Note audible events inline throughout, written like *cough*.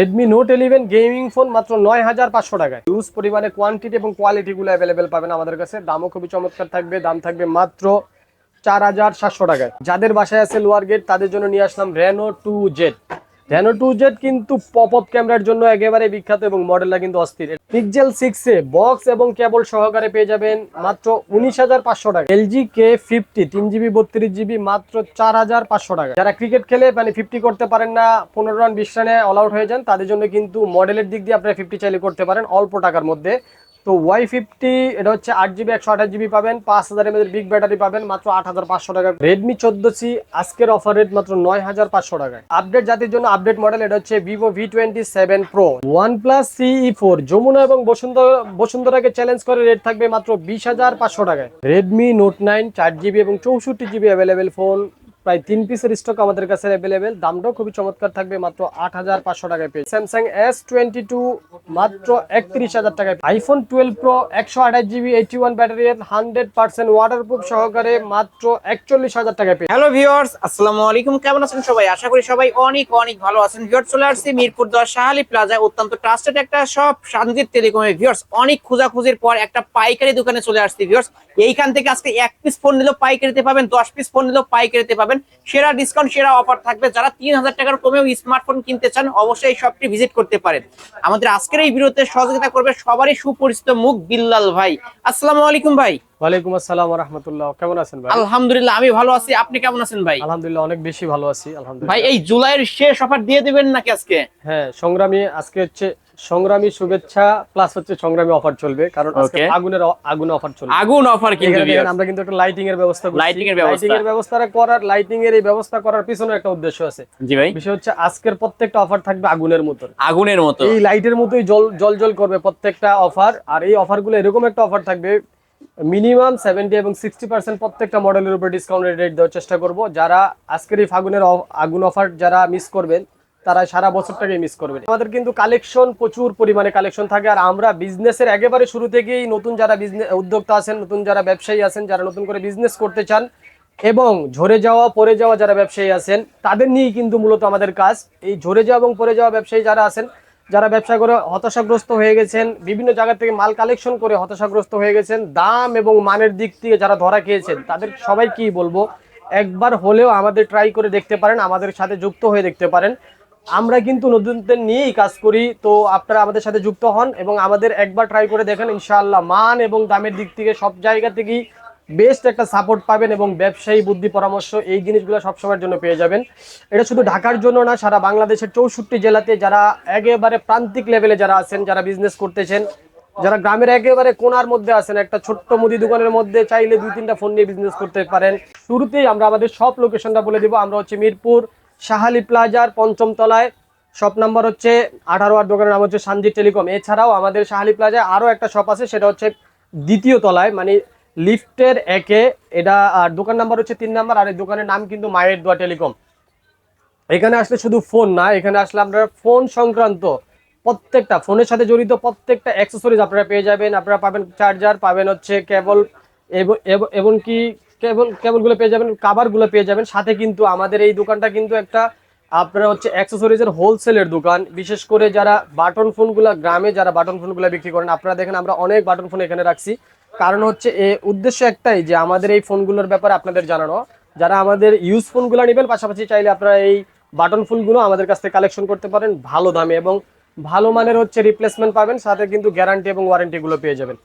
Redmi Note eleven gaming phone মাত্র নয় হাজার পাঁচশো টাকায়। ইউজ পরিমাণে কোয়ান্টিটি এবং কোয়ালিটিগুলো অ্যাভেলেবেল পাবেন আমাদের কাছে। দামও খুবই চমৎকার থাকবে। দাম থাকবে মাত্র চার হাজার সাতশো টাকায়। যাদের বাসায় আছে লোয়ার গেট তাদের জন্য নিয়ে আসলাম Reno two Z Reno two Z কিন্তু পপ আপ ক্যামেরার জন্য একেবারে বিখ্যাত এবং মডেলটা কিন্তু অস্থির। পিক্সেল সিক্সে বক্স এবং কেবল সহকারে পেয়ে যাবেন মাত্র উনিশ হাজার পাঁচশো টাকা। এলজি কে ফিফটি তিন জিবি, বত্রিশ জিবি, মাত্র চার হাজার পাঁচশো টাকা। যারা ক্রিকেট খেলে মানে ফিফটি করতে পারেন না, পনেরো রান বিশ রানে অল আউট হয়ে যান, তাদের জন্য কিন্তু মডেলের দিক দিয়ে আপনারা ফিফটি চাইলে করতে পারেন অল্প টাকার মধ্যে। তো ওয়াই ফিফটি এটা হচ্ছে আট জিবি একশো আঠাশ জিবি পাবেন। পাঁচ হাজার এমএর বিগ ব্যাটারি পাবেন, মাত্র আট হাজার পাঁচশো টাকা। রেডমি চোদ্দ সি আজকের অফার রেট মাত্র নয় হাজার পাঁচশো টাকায়। আপডেট জাতির জন্য আপডেট মডেল এটা হচ্ছে Vivo V twenty seven Pro OnePlus CE four Jamuna এবং বসুন্ধরা, বসুন্ধরাকে চ্যালেঞ্জ করে রেট থাকবে মাত্র বিশ হাজার পাঁচশো টাকায়। রেডমি নোট নাইন চার জিবি এবং চৌষট্টি জিবি অ্যাভেলেবেল ফোন প্রায় তিন পিসের স্টক আমাদের কাছে অ্যাভেলেবেল দামটাও খুবই চমৎকার থাকবে, মাত্র আট হাজার পাঁচশো টাকায় পেয়ে স্যামসাং এস টোয়েন্টি টু মাত্র একত্রিশ হাজার টাকায় আইফোন টুয়েলভ প্রো একশো আঠাশ GB eighty one battery hundred percent waterproof সহকারে মাত্র একচল্লিশ হাজার টাকায় পেয়ে হ্যালো ভিউয়ার্স আসসালামু আলাইকুম। কেমন আছেন সবাই? আশা করি সবাই অনেক অনেক ভালো আছেন। ভিউয়ার্স চলে আসছি মিরপুর দশ শাহালি প্লাজা অত্যন্ত ট্রাস্টেড একটা সব শান্তির টেলিকমের ভিওর্স অনেক খোঁজাখুঁজির পর একটা পাইকারি দোকানে চলে আসছি। ভিউয়ার্স এইখান থেকে আজকে এক পিস ফোন নিলেও পাইকারিতে পাবেন, দশ পিস ফোন নিলেও পাইকারিতে পাবেন। সেরা ডিসকাউন্ট সেরা অফার থাকবে। যারা তিন হাজার টাকার কমেও স্মার্টফোন কিনতে চান অবশ্যই এই শপটি ভিজিট করতে পারেন। আমাদের আজকের এই ভিডিওতে সহযোগিতা করবে সবারই সুপরিচিত মুখ বিল্লাল ভাই। আসসালামু আলাইকুম ভাই। ওয়ালাইকুম আসসালাম রহমতুল্লাহ। কেমন আছেন ভাই? আলহামদুলিল্লাহ আমি ভালো আছি। আপনি কেমন আছেন ভাই? আলহামদুলিল্লাহ অনেক বেশি ভালো আছি ভাই এই জুলাইয়ের শেষ অফার দিয়ে দিবেন নাকি আজকে? হ্যাঁ সংগ্রামী আজকে হচ্ছে সংগ্রামী শুভেচ্ছা প্লাস হচ্ছে সংগ্রামী অফার চলবে কারণ আজকে আগুনের আগুন অফার চলবে। আগুন অফার কিন্তু আমরা কিন্তু একটা লাইটিং এর ব্যবস্থা করছি। Lighting এর ব্যবস্থা। লাইটিং এর ব্যবস্থা করার লাইটিং এর এই ব্যবস্থা করার পিছনে একটা উদ্দেশ্য আছে। জি ভাই। বিষয় হচ্ছে আজকের প্রত্যেকটা অফার থাকবে আগুনের মতন। আগুনের মতো। এই লাইটের মতোই জল জল জল করবে প্রত্যেকটা অফার আর এই অফারগুলো এরকম একটা অফার থাকবে মিনিমাম সেভেন্টি এবং সিক্সটি পার্সেন্ট প্রত্যেকটা মডেলের উপর ডিসকাউন্টেড রেট দেওয়ার চেষ্টা করব। যারা আজকের এই ফাগুনের আগুন অফার যারা মিস করবেন তারা সারা বছরটাকে মিস করবে। আমাদের কিন্তু কালেকশন প্রচুর পরিমাণে কালেকশন থাকে, আর আমরা বিজনেসের একেবারে শুরু থেকেই নতুন যারা বিজনেস উদ্যোক্তা আছেন, নতুন যারা ব্যবসায়ী আছেন, যারা নতুন করে বিজনেস করতে চান, এবং ঝরে যাওয়া, পড়ে যাওয়া যারা ব্যবসায়ী আছেন, তাদের নিয়েই কিন্তু মূলত আমাদের কাজ। এই ঝরে যাওয়া এবং পড়ে যাওয়া ব্যবসায়ী যারা আছেন, যারা ব্যবসা করে হতাশাগ্রস্ত হয়ে গেছেন, বিভিন্ন জায়গা থেকে মাল কালেকশন করে হতাশাগ্রস্ত হয়ে গেছেন, দাম এবং মানের দিক থেকে যারা ধরা খেয়েছেন, তাদের সবাই কি বলব, একবার হলেও আমাদের ট্রাই করে দেখতে পারেন, আমাদের সাথে যুক্ত হয়ে দেখতে পারেন। আমরা কিন্তু নতুনদের নিয়েই কাজ করি। তো আপনারা আমাদের সাথে যুক্ত হন এবং আমাদের একবার ট্রাই করে দেখেন, ইনশাআল্লাহ মান এবং দামের দিক থেকে সব জায়গা থেকেই বেস্ট একটা সাপোর্ট পাবেন এবং ব্যবসায়ী বুদ্ধি পরামর্শ এই জিনিসগুলো সবসময়ের জন্য পেয়ে যাবেন। এটা শুধু ঢাকার জন্য না, সারা বাংলাদেশের চৌষট্টি জেলাতে যারা একেবারে প্রান্তিক লেভেলে যারা আছেন, যারা বিজনেস করতেছেন, যারা গ্রামের একেবারে কোনার মধ্যে আছেন, একটা ছোট্ট মুদি দোকানের মধ্যে চাইলে দুই তিনটা ফোন নিয়ে বিজনেস করতে পারেন। শুরুতেই আমরা আমাদের সব লোকেশনটা বলে দিব। আমরা হচ্ছে মিরপুর শাহালি প্লাজার পঞ্চম তলায়। শপ নাম্বার হচ্ছে আঠারো আর দোকানের নাম হচ্ছে সানজি টেলিকম। এছাড়াও আমাদের শাহালি প্লাজায় আরও একটা শপ আছে, সেটা হচ্ছে দ্বিতীয় তলায় মানে লিফটের একে। এটা, আর দোকান নাম্বার হচ্ছে তিন নাম্বার, আর এই দোকানের নাম কিন্তু মায়ের দোয়া টেলিকম। এখানে আসলে শুধু ফোন না, এখানে আসলে আপনারা ফোন সংক্রান্ত প্রত্যেকটা, ফোনের সাথে জড়িত প্রত্যেকটা অ্যাক্সেসরিজ আপনারা পেয়ে যাবেন। আপনারা পাবেন চার্জার পাবেন হচ্ছে কেবল এবং- এমনকি কেবল কেবলগুলো পেয়ে যাবেন কাভারগুলো পেয়ে যাবেন। সাথে কিন্তু আমাদের এই দোকানটা কিন্তু একটা আপনারা হচ্ছে অ্যাক্সেসরিজের হোলসেলের দোকান। বিশেষ করে যারা বাটন ফোনগুলো গ্রামে যারা বাটন ফোনগুলো বিক্রি করেন আপনারা দেখেন আমরা অনেক বাটন ফোন এখানে রাখছি। কারণ হচ্ছে এ উদ্দেশ্য একটাই যে আমাদের এই ফোনগুলোর ব্যাপারে আপনাদের জানানো। যারা আমাদের ইউজ ফোনগুলো নেবেন পাশাপাশি চাইলে আপনারা এই বাটন ফোনগুলো আমাদের কাছ থেকে কালেকশন করতে পারেন ভালো দামে এবং ভালো মানের হচ্ছে রিপ্লেসমেন্ট পাবেন সাথে কিন্তু গ্যারান্টি এবং ওয়ারেন্টি গুলো পেয়ে যাবেন।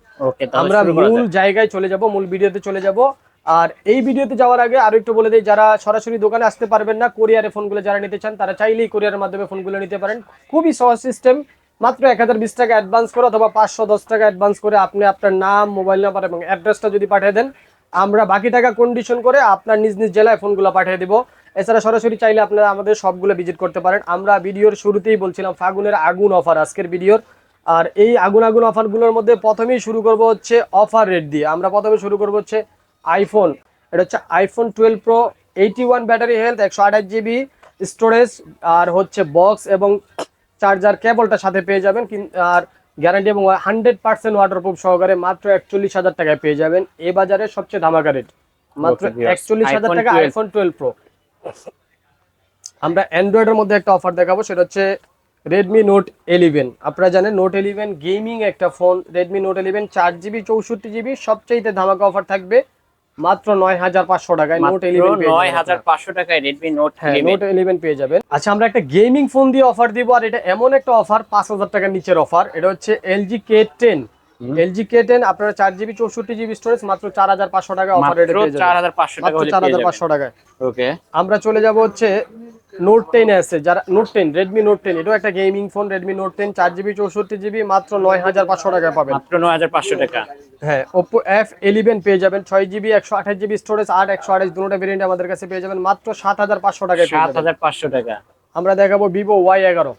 আমরা মূল জায়গায় চলে যাব মূল ভিডিওতে চলে যাব। আর এই ভিডিওতে যাওয়ার আগে আরও একটু বলে দিই, যারা সরাসরি দোকানে আসতে পারবেন না কোরিয়ারে ফোনগুলো যারা নিতে চান, তারা চাইলেই কোরিয়ারের মাধ্যমে ফোনগুলো নিতে পারেন। খুবই সহজ সিস্টেম মাত্র এক হাজার বিশ টাকা অ্যাডভান্স করে অথবা পাঁচশো দশ টাকা অ্যাডভান্স করে আপনি আপনার নাম মোবাইল নাম্বার এবং অ্যাড্রেসটা যদি পাঠিয়ে দেন, আমরা বাকি টাকা কন্ডিশন করে আপনার নিজ নিজ জেলায় ফোনগুলো পাঠিয়ে দিব। এছাড়া সরাসরি চাইলে আপনারা আমাদের সবগুলো ভিজিট করতে পারেন। আমরা ভিডিওর শুরুতেই বলছিলাম, ফাগুনের আগুন অফার আজকের ভিডিওর। আর এই আগুন আগুন অফারগুলোর মধ্যে প্রথমেই শুরু করব হচ্ছে অফার রেট দিয়ে। আমরা প্রথমে শুরু করব হচ্ছে আইফোন এটা হচ্ছে iPhone twelve Pro eighty one battery health একশো আঠাশ জিবি স্টোরেজ আর হচ্ছে বক্স এবং চার্জার কেবলটা সাথে পেয়ে যাবেন আর গ্যারান্টি এবং হান্ড্রেড পার্সেন্ট ওয়াটারপ্রুফ সহকারে মাত্র একচল্লিশ হাজার টাকায় পেয়ে যাবেন এ বাজারে সবচেয়ে ধামাকা রেট মাত্র একচল্লিশ হাজার টাকা 12 আইফোন টুয়েলভ প্রো আমরা অ্যান্ড্রয়েডের মধ্যে একটা অফার দেখাবো সেটা হচ্ছে রেডমি নোট ইলেভেন আপনারা জানেন নোট ইলেভেন গেমিং একটা ফোন রেডমি নোট ইলেভেন চার জিবি চৌষট্টি জিবি সবচেয়ে ধামাকা অফার থাকবে। মাত্র নয় হাজার পাঁচশো টাকায় নোট ইলেভেন নয় হাজার পাঁচশো টাকায় রেডমি নোট হ্যাঁ নোট ইলেভেন পেয়ে যাবেন। আচ্ছা আমরা একটা গেমিং ফোন দিয়ে অফার দিব আর এটা এমন একটা অফার পাঁচ হাজার টাকার নিচের অফার এটা হচ্ছে LG K ten LG K ten আপনারা চার জিবি চৌষট্টি জিবি স্টোরেজ মাত্র চার হাজার পাঁচশো টাকা অফার রেটে পেয়ে চার যাবেন। হাজার টাকা পাঁচশো টাকায়। ওকে আমরা চলে যাব হচ্ছে নোট টেন আছে যারা Note ten Redmi Note ten এটাও একটা gaming phone Redmi Note ten চার জিবি চৌষট্টি জিবি মাত্র নয় হাজার পাঁচশো টাকায় পাবেন। মাত্র নয় হাজার পাঁচশো টাকা। হ্যাঁ ওপো এফ ইলেভেন পেয়ে যাবেন ছয় জিবি একশো আঠাশ জিবি স্টোরেজ আট একশো আঠাশ দুটো ভেরিয়েন্ট আমাদের কাছে পেয়ে যাবেন মাত্র সাত হাজার পাঁচশো টাকায় সাত হাজার পাঁচশো টাকা। আমরা দেখাবো ভিভো ওয়াই এগারো।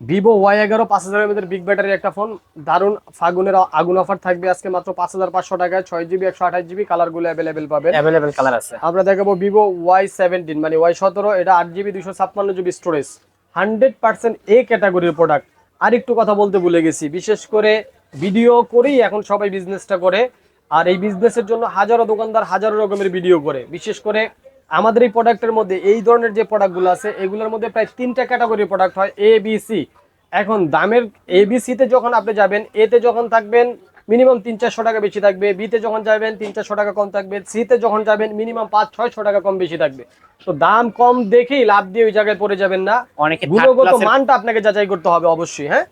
ভিভো ওয়াই এগারো পাঁচ হাজারের মধ্যে বিগ ব্যাটারি একটা ফোন দারুণ ফাগুনের আগুন অফার থাকবে আজকে মাত্র পাঁচ হাজার পাঁচশো টাকায়। ছয় জিবি একশো আঠাশ জিবি কালারগুলো অ্যাভেলেবেল পাবে অ্যাভেলেবেল কালার আছে। আমরা দেখাবো ভিভো ওয়াই সেভেন্টিন মানে ওয়াই সতেরো এটা আট জিবি দুশো ছাপ্পান্ন GB storage hundred percent A ক্যাটাগরির প্রোডাক্ট আর একটু কথা বলতে ভুলে গেছি। বিশেষ করে ভিডিও করেই এখন সবাই বিজনেসটা করে। আর এই বিজনেসের জন্য হাজারো দোকানদার হাজারো রকমের ভিডিও করে। বিশেষ করে আমাদের এই প্রোডাক্টের মধ্যে এই ধরনের যে প্রোডাক্টগুলো আছে এগুলোর মধ্যে প্রায় তিনটা ক্যাটাগরির প্রোডাক্ট হয় এ বি সি এখন দামের এ বি সিতে যখন আপনি যাবেন এতে যখন থাকবেন মিনিমাম তিন চারশো টাকা বেশি থাকবে বিতে যখন যাবেন তিন চারশো টাকা কম থাকবে সিতে যখন যাবেন মিনিমাম পাঁচ ছয়শো টাকা কম বেশি থাকবে। তো দাম কম দেখেই লাভ দিয়ে ওই জায়গায় পড়ে যাবেন না। অনেকে গুণগত মানটা আপনাকে যাচাই করতে হবে অবশ্যই হ্যাঁ?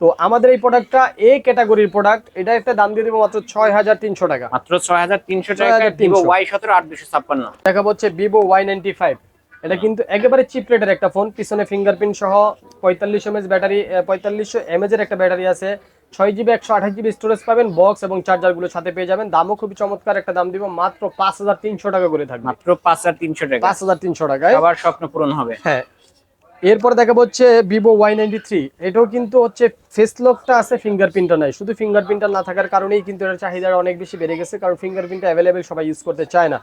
তো আমাদের এই প্রোডাক্টটা এ ক্যাটাগরির প্রোডাক্ট এটা একটা দাম দিয়ে দেবো মাত্র ছয় হাজার তিনশো টাকা। মাত্র ছয় হাজার তিনশো টাকা 6,300 ভিভো ওয়াই সতেরো আট দুশো ছাপ্পান্ন। দেখা হচ্ছে ভিভো ওয়াই নাইনটি ফাইভ এটা কিন্তু একেবারে চিপ রেটের একটা ফোন পিছনে ফিঙ্গারপ্রিন্ট সহ পঁয়তাল্লিশশো এমএচ ব্যাটারি পঁয়তাল্লিশশো এর একটা ব্যাটারি আছে। ছয় জিবি একশো আঠাশ জিবি স্টোরেজ পাবেন বক্স এবং চার্জারগুলো সাথে পেয়ে যাবেন। দামও খুবই চমৎকার একটা দাম দিব মাত্র পাঁচ হাজার তিনশো টাকা করে থাকবে। মাত্র পাঁচ হাজার তিনশো টাকা। পাঁচ হাজার তিনশো টাকায়। আবার স্বপ্ন পূরণ হবে। হ্যাঁ এরপরে দেখা হচ্ছে ভিভো ওয়াই নাইনটি থ্রি এটাও কিন্তু হচ্ছে ফেস লকটা আছে ফিঙ্গারপ্রিন্টটা নাই। শুধু ফিঙ্গারপ্রিন্টটা না থাকার কারণেই কিন্তু এটার চাহিদাটা অনেক বেশি বেড়ে গেছে, কারণ ফিঙ্গারপ্রিন্টটা অ্যাভেলেবেল সবাই ইউজ করতে চায় না।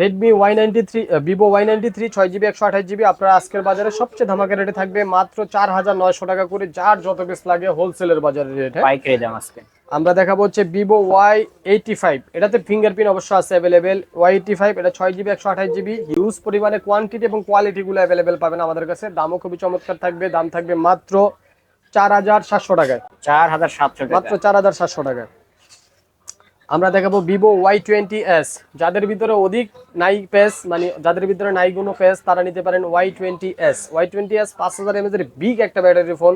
Redmi Y ninety three Vivo Y ninety three ছয় জিবি একশো আঠাশ জিবি আপনারা আজকের বাজারে সবচেয়ে ধামাকা রেটে থাকবে মাত্র চার হাজার নয়শো টাকা করে, যার যত পিস লাগে হোলসেলের বাজারের রেট পাইকারি দাম আজকে। আমরা দেখাবো হচ্ছে ভিভো ওয়াই এইটি ফাইভ এটাতে ফিঙ্গারপ্রিন্ট অবশ্য আছে অ্যাভেলেবেল ওয়াই এইটি ফাইভ এটা ছয় জিবি একশো আঠাশ জিবি হিউজ পরিমাণে কোয়ান্টিটি এবং কোয়ালিটিগুলো অ্যাভেলেবেল পাবেন আমাদের কাছে। দামও খুবই চমৎকার থাকবে। দাম থাকবে মাত্র চার হাজার সাতশো টাকায়। চার হাজার সাতশো মাত্র চার হাজার সাতশো টাকায়। আমরা দেখাবো ভিভো ওয়াই টোয়েন্টি এস যাদের ভিতরে অধিক নাই পেস মানে যাদের ভিতরে নাই কোনো পেস তারা নিতে পারেন Y twenty S Y twenty S পাঁচ হাজার এমএজ এর বিগ একটা ব্যাটারি ফোন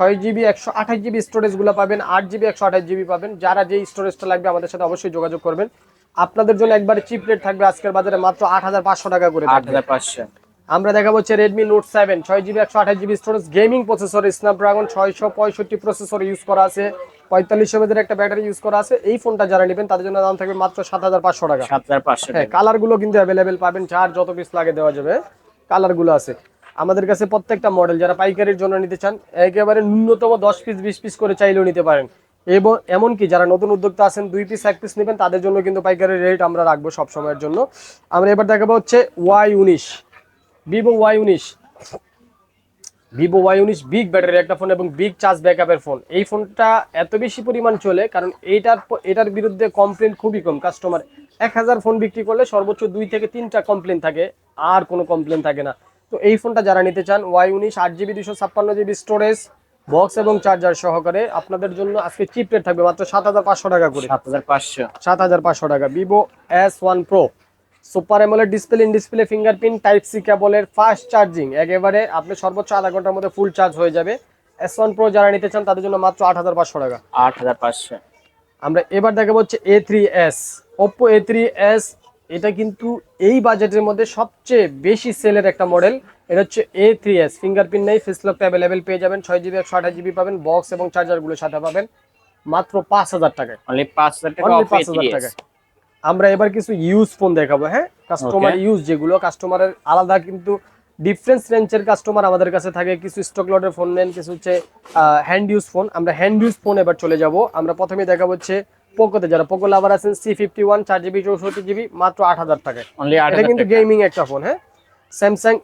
ছয় জিবি একশো আঠাশ জিবি স্টোরেজগুলো পাবেন আট জিবি একশো আঠাশ জিবি পাবেন। যারা যেই স্টোরেজটা লাগবে আমাদের সাথে অবশ্যই যোগাযোগ করবেন। আপনাদের জন্য একবার চিপ রেট থাকবে আজকের বাজারে মাত্র আট হাজার পাঁচশো টাকা করে আট হাজার পাঁচশো। আমরা দেখাবো হচ্ছে রেডমি নোট সেভেন ছয় জিবি একশো আঠাশ GB storage gaming processor Snapdragon ছয়শো পঁয়ষট্টি প্রসেসর ইউজ করা আছে পঁয়তাল্লিশ এমএদের একটা ব্যাটারি ইউজ করা আছে। এই ফোনটা যারা নেবেন তাদের জন্য দাম থাকবে মাত্র সাত হাজার পাঁচশো টাকা। সাত হাজার পাঁচশো হ্যাঁ টাকা। কালারগুলো কিন্তু অ্যাভেলেবেল পাবেন যার যত পিস লাগে দেওয়া যাবে কালারগুলো আছে। আমাদের কাছে প্রত্যেকটা মডেল যারা পাইকারির জন্য নিতে চান, একেবারে ন্যূনতম দশ পিস বিশ পিস করে চাইলেও নিতে পারেন। এবং এমনকি যারা নতুন উদ্যোক্তা আছেন, দুই পিস এক পিস নেবেন, তাদের জন্য কিন্তু পাইকারি রেট আমরা রাখব সব সময়ের জন্য। আমরা এবার দেখাবো হচ্ছে ওয়াই উনিশ। ভিভো ওয়াই উনিশ। ভিভো ওয়াই উনিশ বিগ ব্যাটারির একটা ফোন এবং বিগ চার্জ ব্যাকআপের ফোন এই ফোনটা এত বেশি পরিমাণ চলে, কারণ এইটার এটার বিরুদ্ধে কমপ্লেন খুবই কম। কাস্টমার এক হাজার ফোন বিক্রি করলে সর্বোচ্চ দুই থেকে তিনটা কমপ্লেন থাকে, আর কোনো কমপ্লেন থাকে না। তো এই ফোনটা যারা নিতে চান ওয়াই উনিশ আট জিবি দুশো ছাপ্পান্ন জিবি স্টোরেজ বক্স এবং চার্জার সহকারে আপনাদের জন্য আজকে চিপ রেট থাকবে মাত্র সাত হাজার পাঁচশো টাকা করে। সাত হাজার পাঁচশো। সাত হাজার পাঁচশো টাকা। Vivo S one Pro super AMOLED display in display fingerprint type C কেবলের ফাস্ট চার্জিং একেবারে আপনি সর্বোচ্চ আধা ঘণ্টার মধ্যে ফুল চার্জ হয়ে যাবে। এস ওয়ান প্রো যারা নিতে চান তাদের জন্য মাত্র আট হাজার পাঁচশো টাকা। আট হাজার পাঁচশো। আমরা এবার দেখাবো হচ্ছে A three S Oppo A three S এটা কিন্তু এই বাজেটের মধ্যে সবচেয়ে বেশি সেলের একটা মডেল। এটা হচ্ছে এ থ্রি এস ফিঙ্গারপ্রিন্ট নেই ফেস লকটা অ্যাভেলেবেল পেয়ে যাবেন ছয় জিবি একশো আঠাশ জিবি পাবেন বক্স এবং চার্জারগুলো সাথে পাবেন মাত্র পাঁচ হাজার টাকায়। পাঁচ হাজার টাকা Only off 5,000 ATS আমরা এবার কিছু ইউজ ফোন দেখাবো হ্যাঁ? কাস্টমার ইউজ যেগুলো কাস্টমারের আলাদা কিন্তু ডিফারেন্স রেঞ্জের কাস্টমার আমাদের কাছে থাকে। কিছু স্টক লটের ফোন নেন কিছু হচ্ছে হ্যান্ড ইউজ ফোন আমরা হ্যান্ড ইউজ ফোন এবার চলে যাব। আমরা প্রথমে দেখাবো হচ্ছে পোকোতে যারা পোকো লাভার আছেন সি ফিফটি ওয়ান চার জিবি চৌষট্টি জিবি মাত্র আট হাজার টাকায়। এটা কিন্তু গেমিং একটা ফোন হ্যাঁ? স্যামসাং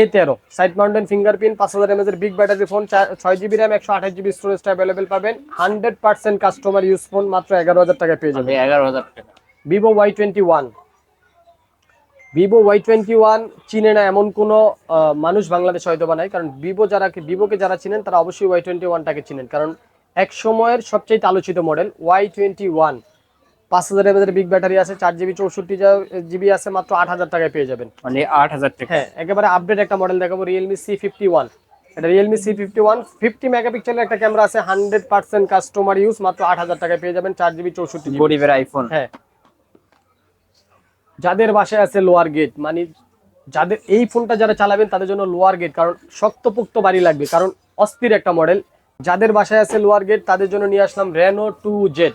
এ তেরো সাইড মাউন্টেন ফিঙ্গারপ্রিন্ট পাঁচ হাজার এমএজের বিগ ব্যাটারি ফোন ছয় জিবি র্যাম একশো আঠাশ জিবি স্টোরেজটা অ্যাভেলেবেল পাবেন। Hundred percent customer use phone মাত্র এগারো হাজার টাকায় পেয়ে যাবেন। অনলি এগারো হাজার টাকা। Vivo Y twenty one Vivo Y twenty one চিনে না এমন কোনো মানুষ বাংলাদেশ হয়তো বা নাই কারণ ভিভো যারা ভিভোকে যারা চিনেন তারা অবশ্যই ওয়াই টোয়েন্টি ওয়ানটাকে চিনেন। কারণ এক সময়ের সবচেয়ে আলোচিত মডেল ওয়াই টোয়েন্টি ওয়ান। পাঁচ হাজার এমএদের বিগ ব্যাটারি আছে চার জিবি চৌষট্টি জিবি আছে মাত্র আট হাজার টাকায় পেয়ে যাবেন। মানে আট হাজার টাকা। হ্যাঁ একেবারে আপডেট একটা মডেল দেখাবো রিয়েলমি সি ফিফটি ওয়ান এটা Realme C fifty one fifty মেগাপিক্সেলের একটা ক্যামেরা আছে হান্ড্রেড পার্সেন্ট কাস্টমার ইউজ মাত্র আট হাজার টাকায় পেয়ে যাবেন চার জিবি চৌষট্টি গরিবের আইফোন হ্যাঁ। যাদের বাসায় আছে লোয়ার গেট মানে যাদের এই ফোনটা যারা চালাবেন তাদের জন্য লোয়ার গেট কারণ শক্তপোক্ত বাড়ি লাগবে কারণ অস্থির একটা মডেল যাদের বাসায় আছে লোয়ার গেট তাদের জন্য নিয়ে আসলাম Reno two Z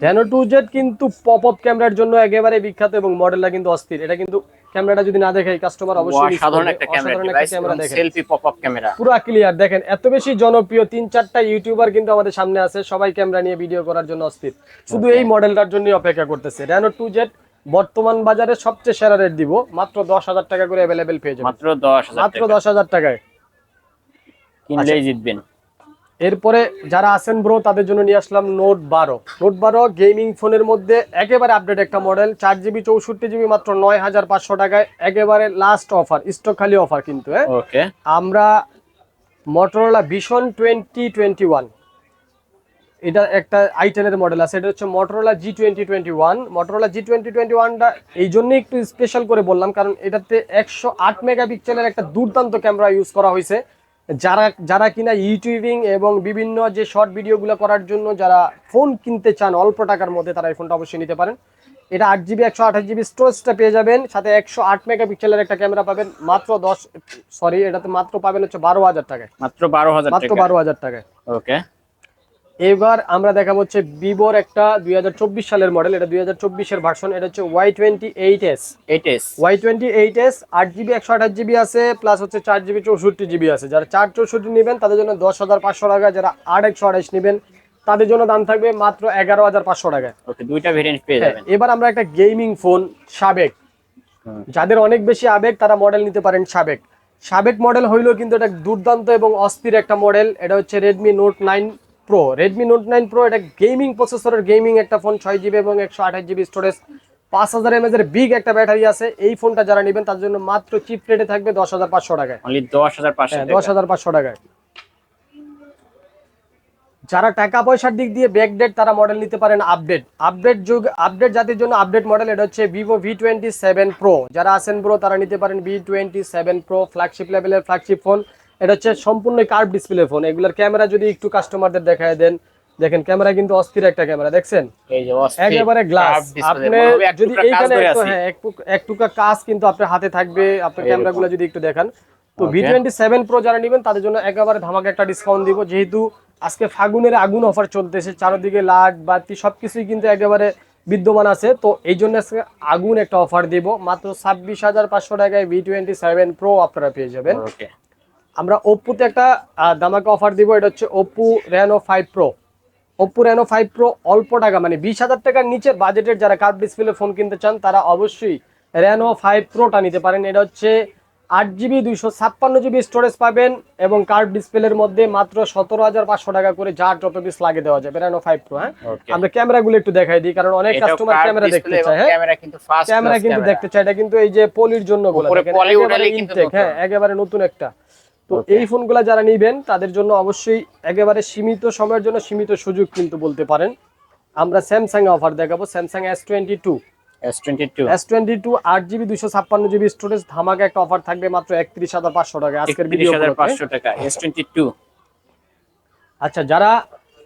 Reno two Z কিন্তু পপ আপ ক্যামেরার জন্য একেবারে বিখ্যাত এবং মডেলটা কিন্তু অস্থির। এটা কিন্তু ক্যামেরাটা যদি না দেখে কাস্টমার অবশ্যই সাধারণ একটা ক্যামেরা দেখেন। সেলফি ক্যামেরা পুরো ক্লিয়ার দেখেন এত বেশি জনপ্রিয় তিন চারটা ইউটিউবার কিন্তু আমাদের সামনে আছে সবাই ক্যামেরা নিয়ে ভিডিও করার জন্য অস্থির। শুধু এই মডেলটার জন্যই অপেক্ষা করতেছে। রেনো টু জেড বর্তমান বাজারে সবচেয়ে সেরা রেট দিব মাত্র দশ হাজার টাকা করে অ্যাভেলেবেল পেয়ে যাবেন। মাত্র দশ হাজার মাত্র দশ হাজার টাকায়। কিনলেই জিতবেন। এরপরে যারা আছেন ব্রো তাদের জন্য নিয়ে আসলাম নোট বারো। নোট বারো গেমিং ফোনের মধ্যে একেবারে আপডেট একটা মডেল চার জিবি চৌষট্টি জিবি মাত্র নয় হাজার পাঁচশো টাকায় একেবারে লাস্ট অফার স্টক খালি অফার কিন্তু হ্যাঁ? আমরা Motorola vision twenty twenty one এটা একটা আই টেনের মডেল আছে এটা হচ্ছে Motorola G twenty twenty one Motorola G twenty twenty ওয়ানটা এই জন্যই একটু স্পেশাল করে বললাম কারণ এটাতে একশো আট মেগা মেগাপিক্সেলের একটা দুর্দান্ত ক্যামেরা ইউজ করা হয়েছে। যারা যারা কিনা ইউটিউবিং এবং বিভিন্ন যে শর্ট ভিডিওগুলো করার জন্য যারা ফোন কিনতে চান অল্প টাকার মধ্যে তারা এই ফোনটা অবশ্যই নিতে পারেন। এটা আট জিবি একশো আঠাশ জিবি স্টোরেজটা পেয়ে যাবেন সাথে একশো আট মেগা পিক্সেলের একটা ক্যামেরা পাবেন মাত্র দশ সরি এটাতে মাত্র পাবেন হচ্ছে বারো হাজার টাকায়। মাত্র বারো হাজার মাত্র বারো হাজার টাকায়। ওকে এবার আমরা দেখাবো হচ্ছে ভিভোর একটা দুই হাজার চব্বিশ সালের মডেল এটা দুই হাজার চব্বিশের ভার্সন এটা হচ্ছে Y twenty eight S eight S Y twenty eight S আট জিবি একশো আঠাশ জিবি আছে প্লাস হচ্ছে চার জিবি চৌষট্টি জিবি আছে। যারা চার চৌষট্টি নেবেন তাদের জন্য দশ হাজার পাঁচশো টাকা যারা আট একশো আঠাশ নেবেন তাদের জন্য দাম থাকবে মাত্র এগারো হাজার পাঁচশো টাকায় ওকে দুইটা ভেরিয়েন্ট পেয়ে হ্যাঁ, যাবেন। এবার আমরা একটা গেমিং ফোন সাবেক যাদের অনেক বেশি আবেগ তারা মডেল নিতে পারেন সাবেক সাবেক মডেল হইলেও কিন্তু এটা দুর্দান্ত এবং অস্থির একটা মডেল এটা হচ্ছে Redmi Note nine Pro Redmi Note nine Pro এটা গেমিং প্রসেসরের গেমিং একটা ফোন ছয় জিবি এবং একশো আঠাশ জিবি স্টোরেজ পাঁচ হাজার এমএজ এর বিগ একটা ব্যাটারি আছে। এই ফোনটা যারা নেবেন তার জন্য মাত্র চিপ রেটে থাকবে দশ হাজার পাঁচশো টাকায়। দশ হাজার পাঁচশো হ্যাঁ দশ হাজার পাঁচশো টাকায়। যারা টাকা পয়সার দিক দিয়ে ব্যাকডেট তারা মডেল নিতে পারেন আপডেট আপডেট যুগ আপডেট জাতির জন্য আপডেট মডেল এটা হচ্ছে Vivo V twenty seven Pro যারা আছেন প্রো তারা নিতে পারেন V twenty seven Pro flagship লেভেলের ফ্ল্যাগশিপ ফোন এটা হচ্ছে সম্পূর্ণ কার্ভ ডিসপ্লে ফোন এগুলোর ক্যামেরা যদি একটু কাস্টমারদের দেখায় দেন দেখেন ক্যামেরা কিন্তু অস্থির একটা ক্যামেরা দেখছেন? একেবারে গ্লাস আপনি যদি এইখানে। হ্যাঁ এক টুকা কাজ কিন্তু আপনার হাতে থাকবে আপনার ক্যামেরাগুলো যদি একটু দেখান। তো ভি. টোয়েন্টি সেভেন প্রো যারা নেবেন তাদের জন্য একেবারে ধামাকা একটা ডিসকাউন্ট দিব। যেহেতু আজকে ফাগুনের আগুন অফার চলতেছে চারদিকে লাইট বাতি সবকিছুই কিন্তু একেবারে বিদ্যমান আছে। তো এই জন্য আজকে আগুন একটা অফার দিব। মাত্র ছাব্বিশ হাজার পাঁচশো টাকায় ভি টোয়েন্টি সেভেন প্রো আপনারা পেয়ে যাবেন। ওকে আমরা ওপ্পোতে একটা দামাকে অফার দিব এটা হচ্ছে Oppo Reno five Pro Oppo Reno five Pro অল্প টাকা মানে বিশ হাজার টাকার নিচে বাজেটের যারা কার্ভ ডিসপ্লে ফোন কিনতে চান তারা অবশ্যই রেনো ফাইভ প্রোটা নিতে পারেন। এটা হচ্ছে আট জিবি দুইশো ছাপ্পান্ন জিবি স্টোরেজ পাবেন এবং কার্ড ডিসপ্লের মধ্যে মাত্র সতেরো হাজার পাঁচশো টাকা করে যা যত পিস লাগে দেওয়া যাবে রেনো ফাইভ প্রো হ্যাঁ? আমরা ক্যামেরাগুলো একটু দেখাই দিই কারণ অনেক কাস্টমার ক্যামেরা দেখতে চায় হ্যাঁ? ক্যামেরা কিন্তু দেখতে চাই এটা কিন্তু এই যে পলির জন্য নতুন। হ্যাঁ একেবারে নতুন একটা। তো. এই ফোনগুলো যারা নিবেন তাদের জন্য অবশ্যই একেবারে সীমিত সময়ের জন্য সীমিত সুযোগ কিন্তু বলতে পারেন। আমরা স্যামসাং অফার দেখাবো Samsung S twenty two S22 S twenty two আট জিবি দুইশো ছাপ্পান্ন জিবি স্টোরেজ ধামাকা একটা অফার থাকবে মাত্র একত্রিশ হাজার পাঁচশো টাকা আজকের ভিডিও 31500 টাকা S22 আচ্ছা যারা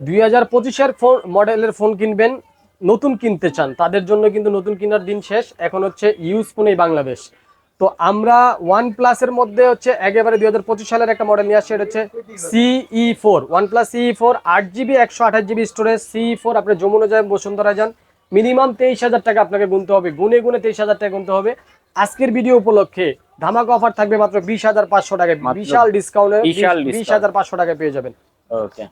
দুই হাজার পঁচিশের ফোন মডেলের ফোন কিনবেন নতুন কিনতে চান তাদের জন্য কিন্তু নতুন কেনার দিন শেষ। এখন হচ্ছে ইউজ ফোনেই বাংলাদেশ। তো আমরা ওয়ান প্লাসের মধ্যে হচ্ছে একেবারে দুই হাজার পঁচিশ সালের একটা মডেল নিয়ে আসছে এটা হচ্ছে CE four OnePlus CE four আট জিবি একশো আঠাশ জিবি স্টোরেজ সিই ফোর আপনি যমুনা যান বসুন্ধরা যান মিনিমাম তেইশ হাজার টাকা আপনাকে গুনতে হবে গুনে গুনে তেইশ হাজার টাকা গুনতে হবে। আজকের ভিডিও উপলক্ষে ধামাকা অফার থাকবে মাত্র বিশ হাজার পাঁচশো টাকায় বিশাল ডিসকাউন্টে বিশ হাজার পাঁচশো টাকায় পেয়ে যাবেন। ওকে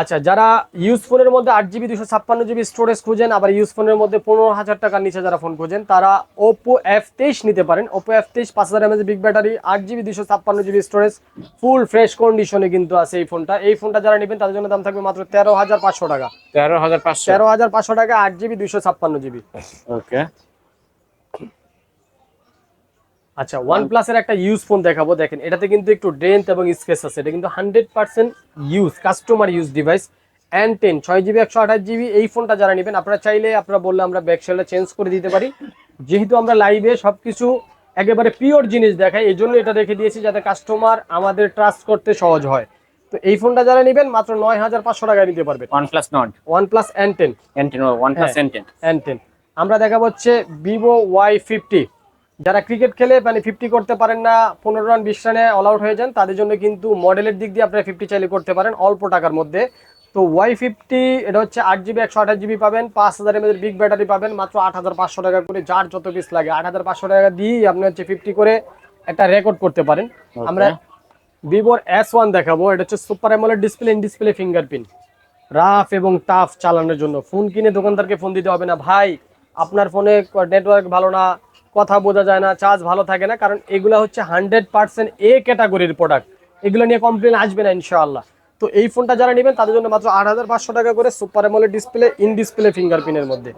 আচ্ছা যারা ইউজ ফোনের মধ্যে আট জিবি দুশো ছাপ্পান্ন জিবি স্টোরেজ খুঁজেন আবার ইউজ ফোনের মধ্যে পনেরো হাজার টাকার নিচে যারা ফোন খুঁজেন তারা ওপো এফ তেইশ নিতে পারেন। ওপো এফ তেইশ পাঁচ হাজার এমএজ বিগ ব্যাটারি আট জিবি দুশো ছাপ্পান্ন জিবি স্টোরেজ ফুল ফ্রেশ কন্ডিশনে কিন্তু আছে এই ফোনটা এই ফোনটা যারা নেবেন তাদের জন্য দাম থাকবে মাত্র তেরো হাজার পাঁচশো টাকা। 13500 তেরো হাজার পাঁচশো টাকা আট জিবি দুশো ছাপ্পান্ন জিবি ওকে আচ্ছা ওয়ান প্লাসের একটা ইউজ ফোন দেখাবো। দেখেন এটাতে কিন্তু একটু ডেন্থ এবং স্কেচ আছে। এটা কিন্তু hundred percent use customer use device and ten ছয় জিবি একশো আঠাশ জিবি এই ফোনটা যারা নেবেন আপনারা চাইলে আপনারা বললে আমরা ব্যাক সেলটা চেঞ্জ করে দিতে পারি। যেহেতু আমরা লাইভে সবকিছু একেবারে পিওর জিনিস দেখাই এই জন্য এটা রেখে দিয়েছি যাতে কাস্টমার আমাদের ট্রাস্ট করতে সহজ হয়। তো এই ফোনটা যারা নেবেন মাত্র নয় হাজার পাঁচশো টাকায় নিতে পারবেন। আমরা দেখা হচ্ছে ভিভো ওয়াই ফিফটি যারা ক্রিকেট খেলে মানে ফিফটি করতে পারেন না পনেরো রান বিশ রানে অল আউট হয়ে যান তাদের জন্য কিন্তু মডেলের দিক দিয়ে আপনারা ফিফটি চাইলে করতে পারেন অল্প টাকার মধ্যে। তো ওয়াই ফিফটি এটা হচ্ছে আট জিবি একশো আঠাশ জিবি পাবেন পাঁচ হাজার এমএর বিগ ব্যাটারি পাবেন মাত্র আট হাজার পাঁচশো টাকা করে যার যত পিস লাগে। আট হাজার পাঁচশো টাকা দিয়েই আপনি হচ্ছে ফিফটি করে একটা রেকর্ড করতে পারেন। আমরা ভিভোর এস ওয়ান দেখাবো এটা হচ্ছে super AMOLED display in display fingerprint rough এবং টাফ চালানোর জন্য। ফোন কিনে দোকানদারকে ফোন দিতে হবে না। ভাই আপনার ফোনে নেটওয়ার্ক ভালো না কথা বোঝা যায় না চার্জ ভালো থাকে না কারণ এগুলো হচ্ছে হান্ড্রেড পার্সেন্ট এ ক্যাটাগরির প্রোডাক্ট এগুলো নিয়ে কমপ্লেন আসবে না ইনশাআল্লাহ। তো এই ফোনটা যারা নেবেন তাদের জন্য মাত্র আট হাজার পাঁচশো টাকা করে super AMOLED display in display ফিঙ্গারপ্রিন্টের মধ্যে।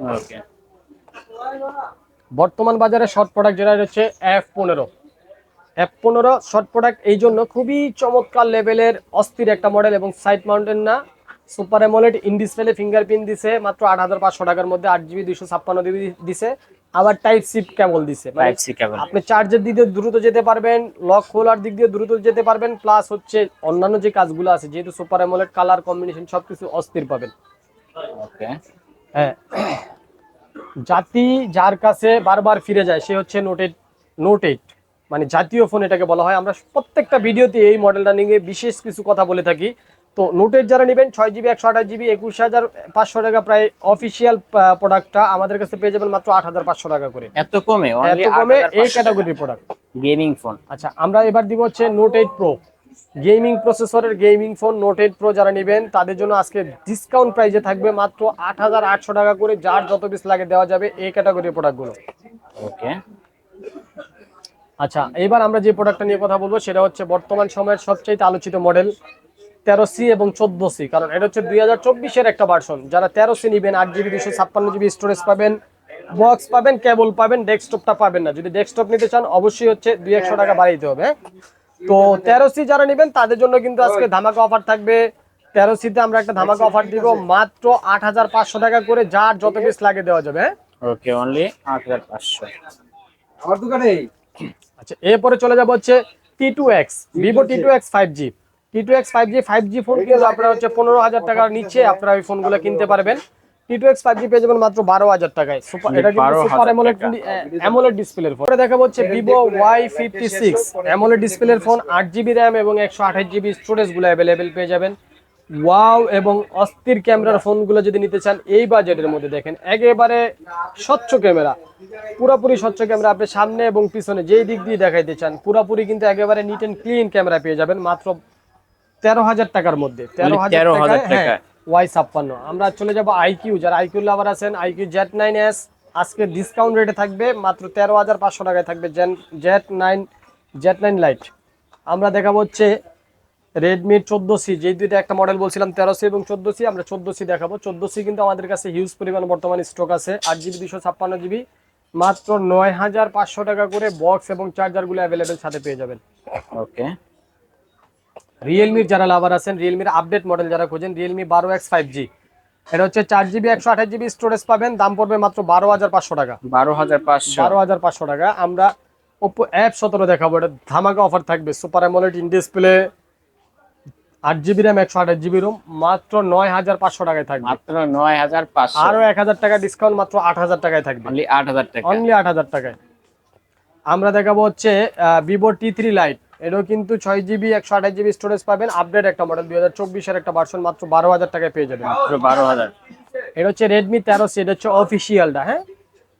বর্তমান বাজারে শর্ট প্রোডাক্ট যেটা হচ্ছে এফ পনেরো। এফ পনেরো শর্ট প্রোডাক্ট এই জন্য খুবই চমৎকার লেভেলের অস্থির একটা মডেল এবং সাইড মাউন্টেন না super AMOLED in display fingerprint দিছে মাত্র আট হাজার পাঁচশো টাকার মধ্যে আট জিবি দুশো ছাপ্পান্ন জিবি দিছে। আবার টাইপ সিপ কেবল দিছে। টাইপ সি কেবল আপনি চার্জের দিক দিয়ে দ্রুত যেতে পারবেন লক খোলার দিক দিয়ে দ্রুত যেতে পারবেন প্লাস হচ্ছে অন্যান্য যে কাজগুলো আছে যেহেতু সুপার অ্যামোলেড কালার কম্বিনেশন সবকিছু অস্থির পাবেন। ওকে হ্যাঁ। জাতি যার কাছে বারবার ফিরে যায় সে হচ্ছে নোট এইট নোট এইট মানে জাতীয় ফোন এটাকে বলা হয়। আমরা প্রত্যেকটা ভিডিওতে এই মডেলটা নিয়ে বিশেষ কিছু কথা বলে থাকি। তো নোটের যারা নেবেন ছয় জিবি একশো আঠাশ জিবি একুশ হাজার পাঁচশো টাকা প্রায় অফিসিয়াল প্রোডাক্টটা আমাদের কাছে পেয়ে যাবেন মাত্র আট হাজার পাঁচশো টাকা করে। এত কমে? এত কমে এই ক্যাটাগরির প্রোডাক্ট গেমিং ফোন আচ্ছা আমরা এবার দিব হচ্ছে নোট এইট প্রো গেমিং প্রসেসরের gaming phone Note eight Pro যারা নেবেন তাদের জন্য আজকে ডিসকাউন্ট প্রাইসে থাকবে মাত্র আট হাজার আটশো টাকা করে যার যত পিস লাগে দেওয়া যাবে এই ক্যাটাগরির প্রোডাক্টগুলো ওকে। আচ্ছা এবার আমরা যে প্রোডাক্টটা নিয়ে কথা বলব সেটা হচ্ছে বর্তমান সময়ের সবচেয়ে আলোচিত মডেল তেরো সি এবং চোদ্দ সি কারণ এটা হচ্ছে দুই হাজার চব্বিশের একটা ভার্সন যারা তেরো সি নিবেন আট জিবি দুশো ছাপ্পান্ন জিবি স্টোরেজ পাবেন বক্স পাবেন কেবল পাবেন ডেস্কটপটা পাবেন না। যদি ডেস্কটপ নিতে চান অবশ্যই হচ্ছে দুই একশো টাকা বাড়াইতে হবে হ্যাঁ? তো তেরো সি যারা নেবেন তাদের জন্য কিন্তু আজকে ধামাকা অফার থাকবে। তেরো সিতে আমরা একটা ধামাকা অফার দিব মাত্র আট হাজার পাঁচশো টাকা করে যার যত পিস লাগে দেওয়া যাবে হ্যাঁ? ওকে অনলি আট হাজার পাঁচশো। আমার দোকানে আচ্ছা এরপরে চলে যাব হচ্ছে T two X Vivo T two X five G T two X five G five G phone কিন্তু আপনারা হচ্ছে পনেরো হাজার টাকার নিচে আপনারা ওই ফোনগুলো কিনতে পারবেন। T two X five G পেয়ে যাবেন মাত্র বারো হাজার টাকায়। সুপার এটা কিন্তু সুপার টাকা। অ্যামোলেড ডিসপ্লের ফোন দেখা হচ্ছে Vivo Y fifty six AMOLED ডিসপ্লের ফোন আট জিবি র্যাম এবং একশো আঠাশ জিবি স্টোরেজগুলো অ্যাভেলেবেল পেয়ে যাবেন। ওয়াও এবং অস্থির ক্যামেরার ফোনগুলো যদি নিতে চান এই বাজেটের মধ্যে দেখেন একেবারে স্বচ্ছ ক্যামেরা পুরোপুরি স্বচ্ছ ক্যামেরা আপনি সামনে এবং পিছনে যেই দিক দিয়ে দেখাইতে চান পুরোপুরি কিন্তু একেবারে নিট এন্ড ক্লিন ক্যামেরা পেয়ে যাবেন। মাত্র তেরো হাজার টাকার মধ্যে। তেরো হাজার 13,000 টাকায় হ্যাঁ। ওয়াই ছাপ্পান্ন। আমরা চলে যাব আইকিউ যারা আইকিউ লাভার আছেন আইকিউ জেট নাইন এস আজকে ডিসকাউন্ট রেটে থাকবে মাত্র তেরো হাজার পাঁচশো টাকায় থাকবে Z nine Z nine lite আমরা দেখাবো হচ্ছে রেডমি চোদ্দ সি যেই দুইটা একটা মডেল বলছিলাম তেরো সি এবং চোদ্দ সি আমরা চোদ্দ সি দেখাবো। চোদ্দ সি কিন্তু আমাদের কাছে হিউজ পরিমাণ বর্তমানে স্টক আছে আট জিবি দুশো ছাপ্পান্ন জিবি। মাত্র নয় হাজার পাঁচশো টাকা করে বক্স এবং চার্জারগুলো অ্যাভেলেবেল সাথে পেয়ে যাবেন। ওকে রিয়েলমির যারা লাভার আছেন রিয়েলমির আপডেট মডেল যারা খোঁজেন রিয়েলমি বারো এক্স ফাইভ জি এটা হচ্ছে চার জিবি একশো আঠাশ জিবি স্টোরেজ পাবেন দাম পড়বে মাত্র বারো হাজার পাঁচশো টাকা। বারো হাজার পাঁচশো। বারো হাজার পাঁচশো টাকা। আমরা ওপো অ্যাপ সতেরো দেখাবো এটা ধামাকা অফার থাকবে। সুপার অ্যামোলেড ইন ডিসপ্লে আট জিবি র্যাম একশো আঠাশ জিবি রুম মাত্র নয় হাজার পাঁচশো টাকায় থাকবে। মাত্র নয় হাজার পাঁচশো। আরও এক হাজার টাকা ডিসকাউন্ট মাত্র আট হাজার টাকায় থাকবে। অনলি আট হাজার টাকা। অনলি আট হাজার টাকায়। আমরা দেখাবো হচ্ছে ভিভো টি থ্রি লাইট এটাও কিন্তু ছয় জিবি একশো আঠাশ জিবি স্টোরেজ পাবেন। আপডেট একটা মডেল দুই হাজার চব্বিশের একটা ভার্সন মাত্র বারো হাজার টাকায় পেয়ে যাবেন। মাত্র বারো হাজার। এটা হচ্ছে রেডমি তেরো সি এটা হচ্ছে অফিসিয়ালটা হ্যাঁ?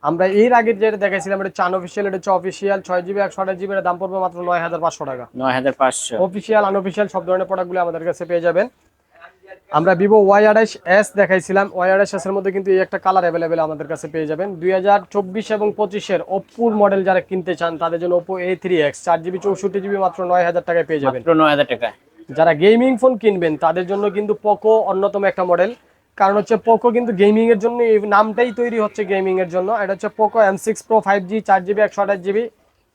আমরা এর আগে যেটা দেখেছিলাম এটা চান অফিসিয়াল এটা হচ্ছে অফিসিয়াল ছয় জিবি একশো আঠাশ জিবি দাম পড়বে মাত্র নয় হাজার পাঁচশো টাকা। নয় হাজার পাঁচশো। অফিসিয়াল আনঅফিসিয়াল সব ধরনের প্রোডাক্টগুলো আমাদের কাছে পেয়ে যাবেন। আমরা ভিভো ওয়াই আড়াইশ এস দেখাইছিলাম। ওয়াই আড়াইশ এস এর মধ্যে কিন্তু এই একটা কালার অ্যাভেলেবেল আমাদের কাছে পেয়ে যাবেন। দুই হাজার চব্বিশ এবং পঁচিশের ওপ্পোর মডেল যারা কিনতে চান তাদের জন্য ওপো এ থ্রি এক্স চার জিবি চৌষট্টি জিবি মাত্র নয় হাজার টাকায় পেয়ে যাবেন। মাত্র নয় হাজার টাকা। যারা গেমিং ফোন কিনবেন তাদের জন্য কিন্তু পোকো অন্যতম একটা মডেল কারণ হচ্ছে পোকো কিন্তু গেমিং এর জন্য এই নামটাই তৈরি হচ্ছে গেমিং এর জন্য। এটা হচ্ছে Poco M six Pro five G চার জিবি একশো আঠাশ জিবি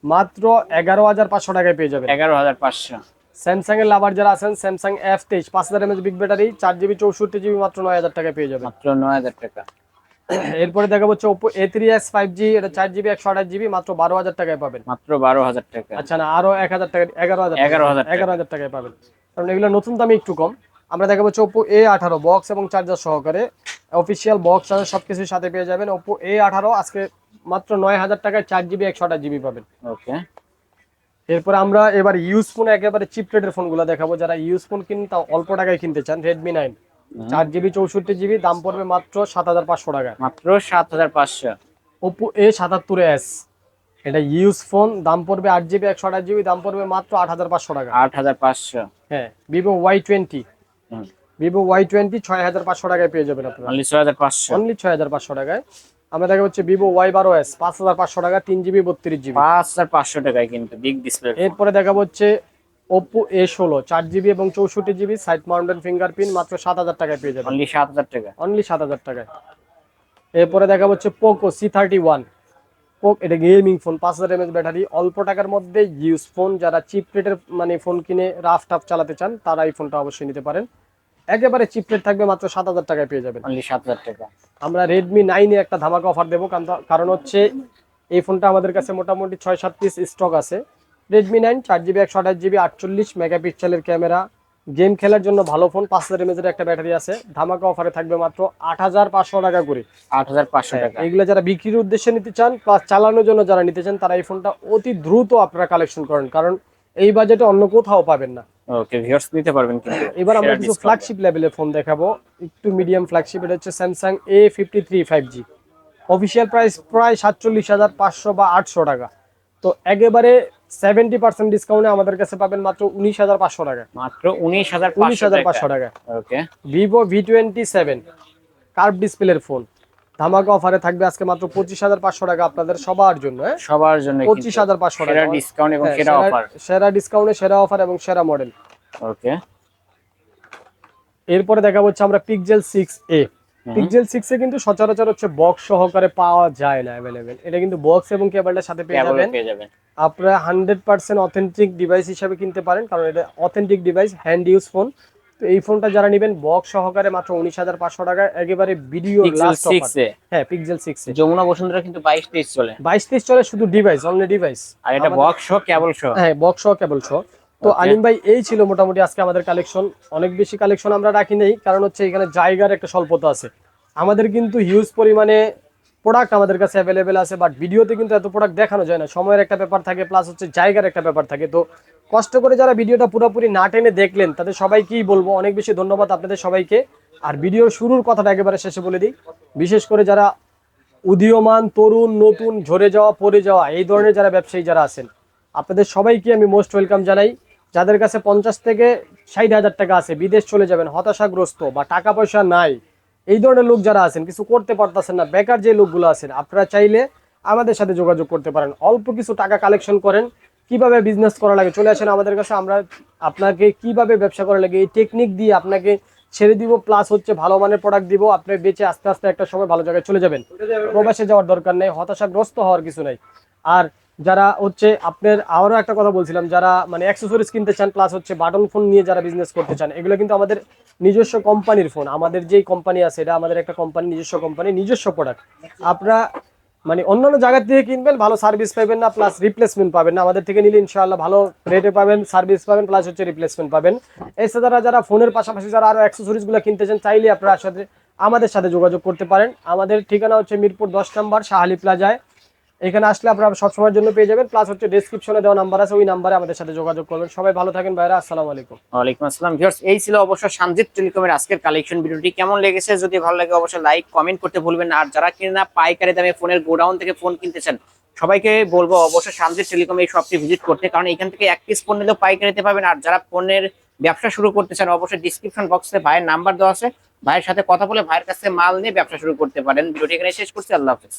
মাত্র এগারো হাজার পাঁচশো টাকায় পেয়ে যাবেন। এগারো হাজার পাঁচশো। স্যামসাং এর লাভার যারা আছেন স্যামসাং এফ তেইশ পাঁচ হাজার এমএচ বিগ ব্যাটারি চার জিবি চৌষট্টি জিবি মাত্র নয় হাজার টাকায় পেয়ে যাবেন। মাত্র নয় হাজার টাকা। *clears throat* এরপরে দেখা হচ্ছে Oppo A three S five G এটা চার জিবি একশো আঠাশ জিবি মাত্র বারো হাজার টাকায় পাবেন। মাত্র বারো হাজার টাকা। আচ্ছা না আরও এক হাজার টাকা এগারো হাজার 11,000 টাকা। এগারো হাজার টাকায় পাবেন। কারণ এগুলো নতুন দামে একটু কম। আমরা দেখা হচ্ছে ওপো এ আঠারো বক্স এবং চার্জার সহকারে। অফিসিয়াল বক্স চার্জার সবকিছুর সাথে পেয়ে যাবেন। ওপো এ আঠারো আজকে মাত্র নয় হাজার টাকায় চার জিবি একশো আঠাশ জিবি পাবেন। ওকে এরপরে আমরা এবার ইউজ ফোন একেবারে চিপ রেটের ফোনগুলো দেখাবো। যারা ইউজ ফোন কিনতে অল্প টাকায় কিনতে চান রেডমি নাইন চার জিবি চৌষট্টি জিবি দাম পড়বে মাত্র সাত হাজার পাঁচশো টাকা। মাত্র সাত হাজার পাঁচশো। ওপো এ সাতাত্তর এস এটা ইউজ ফোন দাম পড়বে আট জিবি একশো আঠাশ জিবি দাম পড়বে মাত্র আট হাজার পাঁচশো টাকা। আট হাজার পাঁচশো। হ্যাঁ Vivo Y twenty Vivo Y twenty ছয় হাজার পাঁচশো টাকায় পেয়ে যাবেন আপনারা। অনলি ছয় হাজার পাঁচশো। অনলি ছয় হাজার পাঁচশো টাকায়। আমরা দেখা হচ্ছে ভিভো ওয়াই বারো এস পাঁচ হাজার পাঁচশো টাকা তিন জিবি বত্রিশ জিবি। পাঁচ হাজার পাঁচশো টাকায় কিন্তু বিগ ডিসপ্লে এরপরে দেখাবো হচ্ছে ওপো এ ষোলো চার জিবি এবং চৌষট্টি জিবি সাইড মাউন্টেন ফিঙ্গারপ্রিন্ট মাত্র সাত হাজার টাকায় পেয়ে যাবেন। অনলি সাত হাজার টাকা। অনলি সাত হাজার টাকায়। এরপরে দেখা হচ্ছে পোকো সি থার্টি ওয়ান পোক এটা গেমিং ফোন পাঁচ হাজার এমএচ ব্যাটারি অল্প টাকার মধ্যে ইউজ ফোন যারা চিপ রেটের মানে ফোন কিনে রাফ টাফ চালাতে চান তারা এই ফোনটা অবশ্যই নিতে পারেন। একেবারে চিপ রেট থাকবে মাত্র সাত হাজার টাকায় পেয়ে যাবেন। অনলি সাত হাজার টাকা। আমরা রেডমি নাইনে একটা ধামাকা অফার দেবো কারণ- হচ্ছে এই ফোনটা আমাদের কাছে মোটামুটি ছয় সাত পিস স্টক আছে। রেডমি নাইন চার জিবি একশো আঠাশ জিবি আটচল্লিশ মেগাপিক্সেলের ক্যামেরা গেম খেলার জন্য ভালো ফোন পাঁচ হাজার এমএজের একটা ব্যাটারি আছে। ধামাকা অফারে থাকবে মাত্র আট হাজার পাঁচশো টাকা করে। আট হাজার পাঁচশো টাকা। এগুলো যারা বিক্রির উদ্দেশ্যে নিতে চান প্লাস চালানোর জন্য যারা নিতে চান তারা এই ফোনটা অতি দ্রুত আপনারা কালেকশন করেন। কারণ এই বাজেটে অন্য কোথাও পাবেন না। ওকে ভিউয়ার্স নিতে পারবেন কিন্তু। এবার আমরা কিছু ফ্ল্যাগশিপ লেভেলের ফোন দেখাবো। একটু মিডিয়াম ফ্ল্যাগশিপ এটা হচ্ছে Samsung A fifty three five G official price প্রায় সাতচল্লিশ হাজার পাঁচশো বা আটশো টাকা। তো একেবারে সেভেন্টি পার্সেন্ট ডিসকাউন্টে আমাদের কাছে পাবেন মাত্র উনিশ হাজার পাঁচশো টাকা। মাত্র উনিশ হাজার উনিশ হাজার পাঁচশো টাকা। Okay Vivo V twenty seven curve ডিসপ্লের ফোন ধামাকা অফারে থাকবে আজকে মাত্র পঁচিশ হাজার পাঁচশো টাকা আপনাদের সবার জন্য হ্যাঁ? সবার জন্য পঁচিশ হাজার পাঁচশো টাকা। সেরা ডিসকাউন্ট এবং হ্যাঁ, সেরা সেরা- অফার সেরা ডিসকাউন্টে সেরা অফার এবং সেরা মডেল ওকে। এরপরে দেখা হচ্ছে আমরা Pixel six A Pixel six A কিন্তু সচরাচর হচ্ছে বক্স সহকারে পাওয়া যায় না অ্যাভেলেবেল এটা কিন্তু বক্স এবং কেবলটার সাথে পেয়ে যাবেন। পেয়ে যাবেন। আপনারা হান্ড্রেড পার্সেন্ট অথেন্টিক ডিভাইস হিসাবে কিনতে পারেন কারণ এটা authentic device hand use phone তো এই ফোনটা যারা নেবেন বক্স সহকারে মাত্র উনিশ হাজার পাঁচশো টাকা। একেবারে ভিডিও হ্যাঁ পিকজেল সিক্স যমুনা বসুন্ধরা কিন্তু বাইশ তেইশ চলে। বাইশ তেইশ চলে শুধু ডিভাইস অনলি ডিভাইস আর এটা বক্স শো কেবল শো হ্যাঁ বক্স সহ কেবল সহ। তো আলিম ভাই এই ছিল মোটামুটি আজকে আমাদের কালেকশন অনেক বেশি কালেকশন আমরা রাখি নেই কারণ হচ্ছে এখানে জায়গার একটা স্বল্পতা আছে। আমাদের কিন্তু হিউজ পরিমাণে প্রোডাক্ট আমাদের কাছে অ্যাভেলেবেল আছে বাট ভিডিওতে কিন্তু এত প্রোডাক্ট দেখানো যায় না। সময়ের একটা ব্যাপার থাকে প্লাস হচ্ছে জায়গার একটা ব্যাপার থাকে। তো কষ্ট করে যারা ভিডিওটা পুরোপুরি না টেনে দেখলেন, তাদের সবাইকেই বলব, অনেক বেশি ধন্যবাদ আপনাদের সবাইকে। আর ভিডিও শুরুর কথাটা একেবারে শেষে বলে দিই। বিশেষ করে যারা উদীয়মান, তরুণ, নতুন, ঝরে যাওয়া, পড়ে যাওয়া, এই ধরনের যারা ব্যবসায়ী যারা আছেন, আপনাদের সবাইকে আমি মোস্ট ওয়েলকাম জানাই। যাদের কাছে পঞ্চাশ থেকে ষাট হাজার টাকা আছে, বিদেশ চলে যাবেন, হতাশাগ্রস্ত বা টাকা পয়সা নাই, এই ধরনের লোক যারা আছেন, কিছু করতে পারতেছেন না, বেকার যে লোকগুলো আছেন, আপনারা চাইলে আমাদের সাথে যোগাযোগ করতে পারেন। অল্প কিছু টাকা কালেকশন করেন কীভাবে বিজনেস করা লাগে? চলে আসেন আমাদের কাছে আমরা আপনাকে কীভাবে ব্যবসা করা লাগে? এই টেকনিক দিয়ে আপনাকে ছেড়ে দিব প্লাস হচ্ছে ভালো মানের প্রোডাক্ট দিব আপনি বেঁচে আস্তে আস্তে একটা সময় ভালো জায়গায় চলে যাবেন। প্রবাসে যাওয়ার দরকার নেই হতাশাগ্রস্ত হওয়ার কিছু নাই। আর যারা হচ্ছে আপনার আরও একটা কথা বলছিলাম যারা মানে অ্যাক্সেসরিজ কিনতে চান প্লাস হচ্ছে বাটন ফোন নিয়ে যারা বিজনেস করতে চান এগুলো কিন্তু আমাদের নিজস্ব কোম্পানির ফোন আমাদের যেই কোম্পানি আছে এটা আমাদের একটা কোম্পানি নিজস্ব কোম্পানি নিজস্ব প্রোডাক্ট আপনারা মানে অন্যান্য জায়গা থেকে কিনবেন, ভালো সার্ভিস পাবেন না প্লাস রিপ্লেসমেন্ট পাবেন না। আমাদের থেকে নিলে ইনশাআল্লাহ ভালো রেটে পাবেন সার্ভিস পাবেন প্লাস হচ্ছে রিপ্লেসমেন্ট পাবেন। এছাড়া যারা ফোনের পাশাপাশি যারা আরও অ্যাক্সেসরিজগুলো কিনতে চান, চাইলে আপনারা সাথে আমাদের সাথে যোগাযোগ করতে পারেন। আমাদের ঠিকানা হচ্ছে মিরপুর দশ নম্বর, শাহালি প্লাজায় এখানে আসলে আপনারা সবসময়ের জন্য পেয়ে যাবেন। প্লাস হচ্ছে ডেসক্রিপশনে দেওয়া নাম্বার আছে, ওই নাম্বারে আমাদের সাথে যোগাযোগ করবেন। সবাই ভালো থাকেন ভাইরা, আসসালামু আলাইকুম। ওয়ালাইকুম আসসালাম। ভিউয়ার্স এই ছিল অবশ্য সঞ্জিত টেলিকমের আজকের কালেকশন ভিডিওটি কেমন লেগেছে? যদি ভালো লাগে, অবশ্যই লাইক কমেন্ট করতে ভুলবেন আর যারা কিনা পাইকারি দামে ফোনের গোডাউন থেকে ফোন কিনতে চান সবাইকে বলব অবশ্যই সঞ্জিত টেলিকম এই শপটি ভিজিট করতে। কারণ এখান থেকে এক পিস ফোন নিলেও পাইকারিতে পাবেন। আর যারা ফোনের ব্যবসা শুরু করতে চান, অবশ্যই ডিসক্রিপশন বক্সে ভাইয়ের নাম্বার দেওয়া আছে। ভাইয়ের সাথে কথা বলে ভাইয়ের কাছে মাল নিয়ে ব্যবসা শুরু করতে পারেন। ভিডিওটি এখানে শেষ করছি। আল্লাহ হাফেজ।